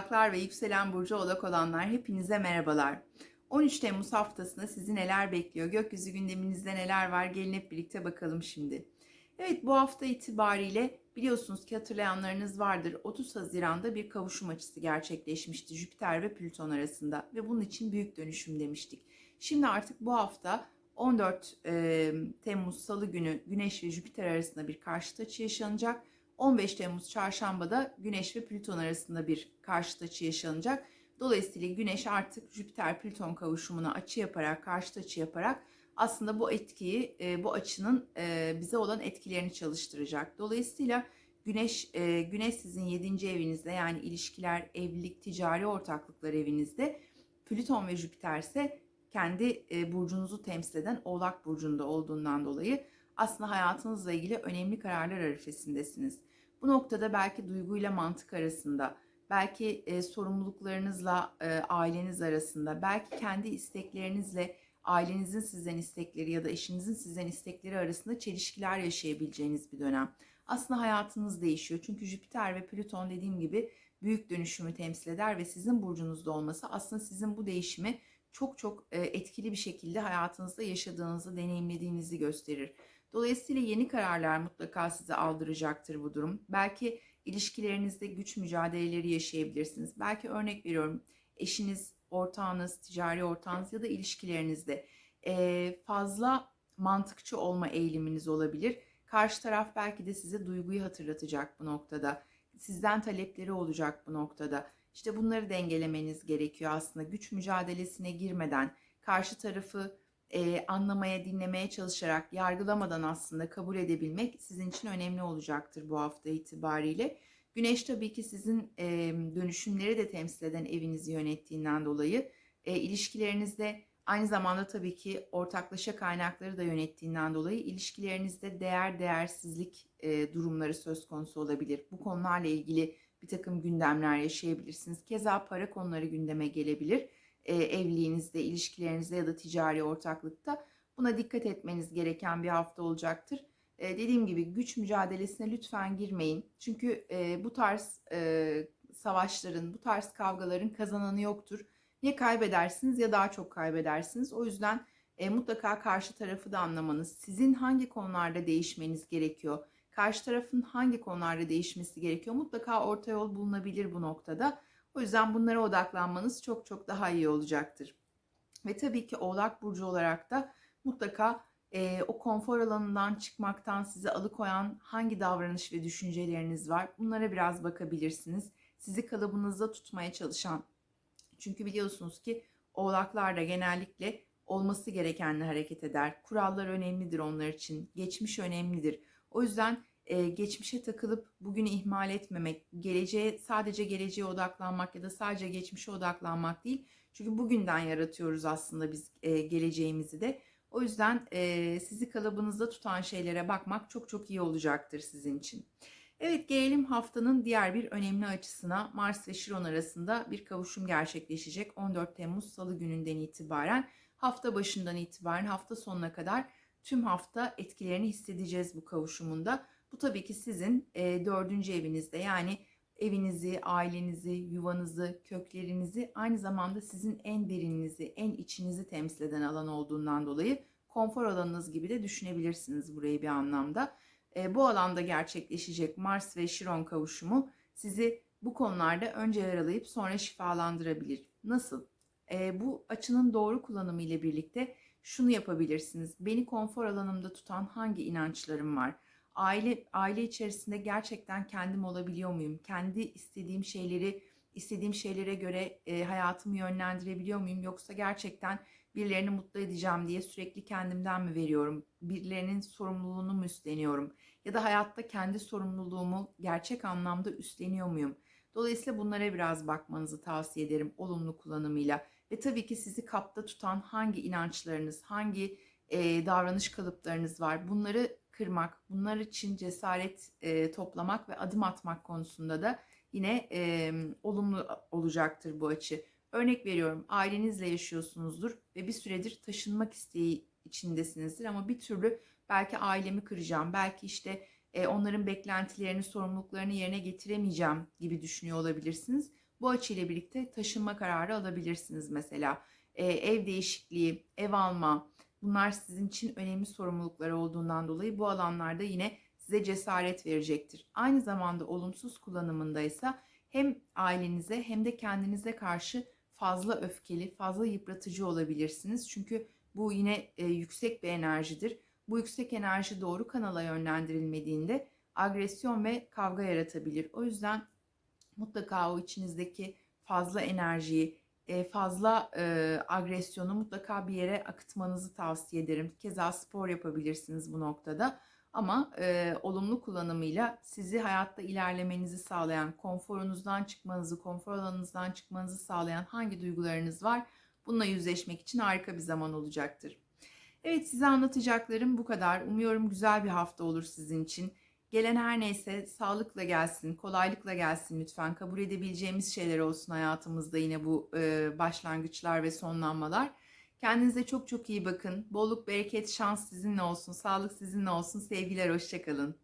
Oğlaklar ve yükselen burcu oğlak olanlar hepinize merhabalar. 13 Temmuz haftasında sizi neler bekliyor? Gökyüzü gündeminizde neler var? Gelin hep birlikte bakalım şimdi. Evet bu hafta itibariyle biliyorsunuz ki hatırlayanlarınız vardır. 30 Haziran'da bir kavuşum açısı gerçekleşmişti Jüpiter ve Plüton arasında ve bunun için büyük dönüşüm demiştik. Şimdi artık bu hafta 14 e, Temmuz Salı günü Güneş ve Jüpiter arasında bir karşıt açı yaşanacak. 15 Temmuz Çarşamba'da Güneş ve Plüton arasında bir karşıt açı yaşanacak. Dolayısıyla Güneş artık Jüpiter-Plüton kavuşumuna açı yaparak, karşıt açı yaparak aslında bu etkiyi, e, bu açının e, bize olan etkilerini çalıştıracak. Dolayısıyla Güneş, e, Güneş sizin 7. evinizde yani ilişkiler, evlilik, ticari ortaklıklar evinizde. Plüton ve Jüpiter ise kendi burcunuzu temsil eden Oğlak Burcu'nda olduğundan dolayı aslında hayatınızla ilgili önemli kararlar arifesindesiniz. Bu noktada belki duyguyla mantık arasında, belki e, sorumluluklarınızla e, aileniz arasında, belki kendi isteklerinizle ailenizin sizden istekleri ya da eşinizin sizden istekleri arasında çelişkiler yaşayabileceğiniz bir dönem. Aslında hayatınız değişiyor. Çünkü Jüpiter ve Plüton dediğim gibi büyük dönüşümü temsil eder ve sizin burcunuzda olması aslında sizin bu değişimi çok çok e, etkili bir şekilde hayatınızda yaşadığınızı, deneyimlediğinizi gösterir. Dolayısıyla yeni kararlar mutlaka size aldıracaktır bu durum. Belki ilişkilerinizde güç mücadeleleri yaşayabilirsiniz. Belki örnek veriyorum eşiniz, ortağınız, ticari ortağınız ya da ilişkilerinizde fazla mantıkçı olma eğiliminiz olabilir. Karşı taraf belki de size duyguyu hatırlatacak bu noktada. Sizden talepleri olacak bu noktada. İşte bunları dengelemeniz gerekiyor aslında. Güç mücadelesine girmeden karşı tarafı e, anlamaya, dinlemeye çalışarak, yargılamadan aslında kabul edebilmek sizin için önemli olacaktır bu hafta itibariyle. Güneş tabii ki sizin e, dönüşümleri de temsil eden evinizi yönettiğinden dolayı e, ilişkilerinizde aynı zamanda tabii ki ortaklaşa kaynakları da yönettiğinden dolayı ilişkilerinizde değer değersizlik e, durumları söz konusu olabilir. Bu konularla ilgili bir takım gündemler yaşayabilirsiniz. Keza para konuları gündeme gelebilir e, evliliğinizde, ilişkilerinizde ya da ticari ortaklıkta buna dikkat etmeniz gereken bir hafta olacaktır. E, dediğim gibi güç mücadelesine lütfen girmeyin. Çünkü e, bu tarz e, savaşların, bu tarz kavgaların kazananı yoktur. Ya kaybedersiniz ya daha çok kaybedersiniz. O yüzden e, mutlaka karşı tarafı da anlamanız, sizin hangi konularda değişmeniz gerekiyor, karşı tarafın hangi konularda değişmesi gerekiyor mutlaka orta yol bulunabilir bu noktada. O yüzden bunlara odaklanmanız çok çok daha iyi olacaktır. Ve tabii ki Oğlak Burcu olarak da mutlaka e, o konfor alanından çıkmaktan sizi alıkoyan hangi davranış ve düşünceleriniz var bunlara biraz bakabilirsiniz. Sizi kalıbınızda tutmaya çalışan. Çünkü biliyorsunuz ki Oğlaklar da genellikle olması gerekenle hareket eder. Kurallar önemlidir onlar için. Geçmiş önemlidir. O yüzden e, geçmişe takılıp bugünü ihmal etmemek, geleceğe sadece geleceğe odaklanmak ya da sadece geçmişe odaklanmak değil. Çünkü bugünden yaratıyoruz aslında biz e, geleceğimizi de. O yüzden e, sizi kalıbınızda tutan şeylere bakmak çok çok iyi olacaktır sizin için. Evet gelelim haftanın diğer bir önemli açısına. Mars ve Şiron arasında bir kavuşum gerçekleşecek 14 Temmuz Salı gününden itibaren. Hafta başından itibaren hafta sonuna kadar tüm hafta etkilerini hissedeceğiz bu kavuşumunda. Bu tabii ki sizin e, dördüncü evinizde yani evinizi, ailenizi, yuvanızı, köklerinizi aynı zamanda sizin en derininizi, en içinizi temsil eden alan olduğundan dolayı konfor alanınız gibi de düşünebilirsiniz burayı bir anlamda. E, bu alanda gerçekleşecek Mars ve Şiron kavuşumu sizi bu konularda önce yaralayıp sonra şifalandırabilir. Nasıl? E, bu açının doğru kullanımı ile birlikte şunu yapabilirsiniz. Beni konfor alanımda tutan hangi inançlarım var? Aile aile içerisinde gerçekten kendim olabiliyor muyum? Kendi istediğim şeyleri istediğim şeylere göre e, hayatımı yönlendirebiliyor muyum? Yoksa gerçekten birilerini mutlu edeceğim diye sürekli kendimden mi veriyorum? Birilerinin sorumluluğunu mu üstleniyorum? Ya da hayatta kendi sorumluluğumu gerçek anlamda üstleniyor muyum? Dolayısıyla bunlara biraz bakmanızı tavsiye ederim olumlu kullanımıyla. Ve tabii ki sizi kapta tutan hangi inançlarınız, hangi e, davranış kalıplarınız var? Bunları kırmak, bunlar için cesaret e, toplamak ve adım atmak konusunda da yine e, olumlu olacaktır bu açı. Örnek veriyorum ailenizle yaşıyorsunuzdur ve bir süredir taşınmak isteği içindesinizdir ama bir türlü belki ailemi kıracağım, belki işte e, onların beklentilerini, sorumluluklarını yerine getiremeyeceğim gibi düşünüyor olabilirsiniz. Bu açıyla birlikte taşınma kararı alabilirsiniz mesela. Ee, ev değişikliği, ev alma bunlar sizin için önemli sorumluluklar olduğundan dolayı bu alanlarda yine size cesaret verecektir. Aynı zamanda olumsuz kullanımında ise hem ailenize hem de kendinize karşı fazla öfkeli, fazla yıpratıcı olabilirsiniz. Çünkü bu yine e, yüksek bir enerjidir. Bu yüksek enerji doğru kanala yönlendirilmediğinde agresyon ve kavga yaratabilir. O yüzden mutlaka o içinizdeki fazla enerjiyi, fazla e, agresyonu mutlaka bir yere akıtmanızı tavsiye ederim. Keza spor yapabilirsiniz bu noktada. Ama e, olumlu kullanımıyla sizi hayatta ilerlemenizi sağlayan, konforunuzdan çıkmanızı, konfor alanınızdan çıkmanızı sağlayan hangi duygularınız var? Bununla yüzleşmek için harika bir zaman olacaktır. Evet size anlatacaklarım bu kadar. Umuyorum güzel bir hafta olur sizin için. Gelen her neyse sağlıkla gelsin, kolaylıkla gelsin lütfen. Kabul edebileceğimiz şeyler olsun hayatımızda yine bu e, başlangıçlar ve sonlanmalar. Kendinize çok çok iyi bakın. Bolluk, bereket, şans sizinle olsun. Sağlık sizinle olsun. Sevgiler, hoşçakalın.